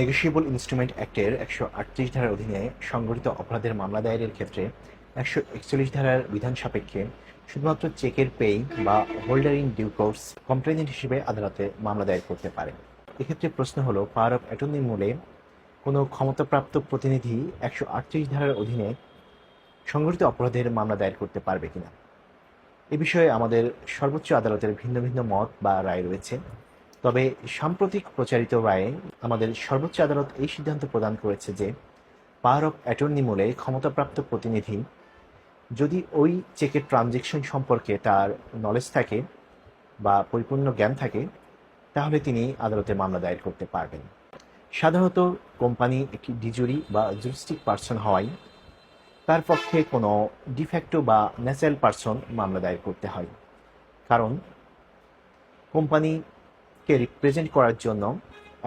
Negotiable instrument অ্যাক্টের একশো আটত্রিশ ধারার অধীনে সংগঠিত অপরাধের মামলা দায়েরের ক্ষেত্রে একশো একচল্লিশ ধারার বিধান সাপেক্ষে শুধুমাত্র চেকের পেই বা holder in due course complainant হিসেবে আদালতে মামলা দায়ের করতে পারে। এক্ষেত্রে প্রশ্ন হলো, পাওয়ার অফ অ্যাটর্নি মূলে কোনো ক্ষমতাপ্রাপ্ত প্রতিনিধি একশো আটত্রিশ ধারার অধীনে সংগঠিত অপরাধের মামলা দায়ের করতে পারবে কিনা? এ বিষয়ে আমাদের সর্বোচ্চ আদালতের ভিন্ন ভিন্ন মত বা রায় রয়েছে। তবে সাম্প্রতিক প্রচারিত রায়ে আমাদের সর্বোচ্চ আদালত এই সিদ্ধান্ত প্রদান করেছে যে পাওয়ার অফ অ্যাটর্নি মূলে ক্ষমতাপ্রাপ্ত প্রতিনিধি যদি ওই চেকের ট্রানজেকশন সম্পর্কে তার নলেজ থাকে বা পরিপূর্ণ জ্ঞান থাকে, তাহলে তিনি আদালতে মামলা দায়ের করতে পারবেন। সাধারণত কোম্পানি একটি ডিজুরি বা জুরিস্টিক পার্সন হওয়ায় তার পক্ষে কোনো ডিফ্যাক্টো বা ন্যাচারাল পার্সন মামলা দায়ের করতে হয়। কারণ কোম্পানিকে রিপ্রেজেন্ট করার জন্য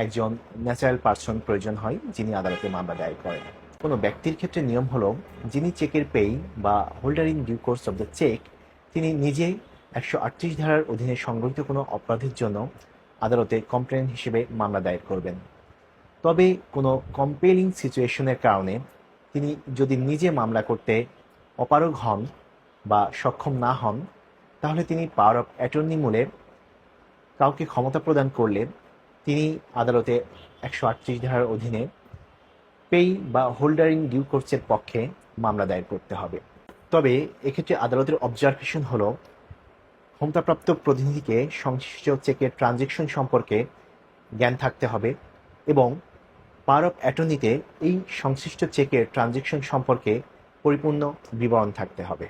একজন ন্যাচারাল পার্সন প্রয়োজন হয়, যিনি আদালতে মামলা দায়ের করেন। কোনো ব্যক্তির ক্ষেত্রে নিয়ম হলো, যিনি চেকের পেই বা holder in due course of the cheque তিনি নিজেই একশো আটত্রিশ ধারার অধীনে সংগঠিত কোনো অপরাধের জন্য আদালতে কমপ্লেন হিসেবে মামলা দায়ের করবেন। তবে কোনো কম্পেলিং সিচুয়েশনের কারণে তিনি যদি নিজে মামলা করতে অপারগ হন বা সক্ষম না হন, তাহলে তিনি পাওয়ার অফ অ্যাটর্নি মূলে কাউকে ক্ষমতা প্রদান করলে তিনি আদালতে একশো আটত্রিশ ধারার অধীনে পেই বা হোল্ডারিং ডিউ কোর্সের পক্ষে মামলা দায়ের করতে হবে। তবে এক্ষেত্রে আদালতের অবজারভেশন হল, ক্ষমতাপ্রাপ্ত প্রতিনিধিকে সংশ্লিষ্ট চেকের ট্রানজেকশন সম্পর্কে জ্ঞান থাকতে হবে এবং পাওয়ার অফ অ্যাটর্নিতে এই সংশ্লিষ্ট চেকের ট্রানজেকশন সম্পর্কে পরিপূর্ণ বিবরণ থাকতে হবে।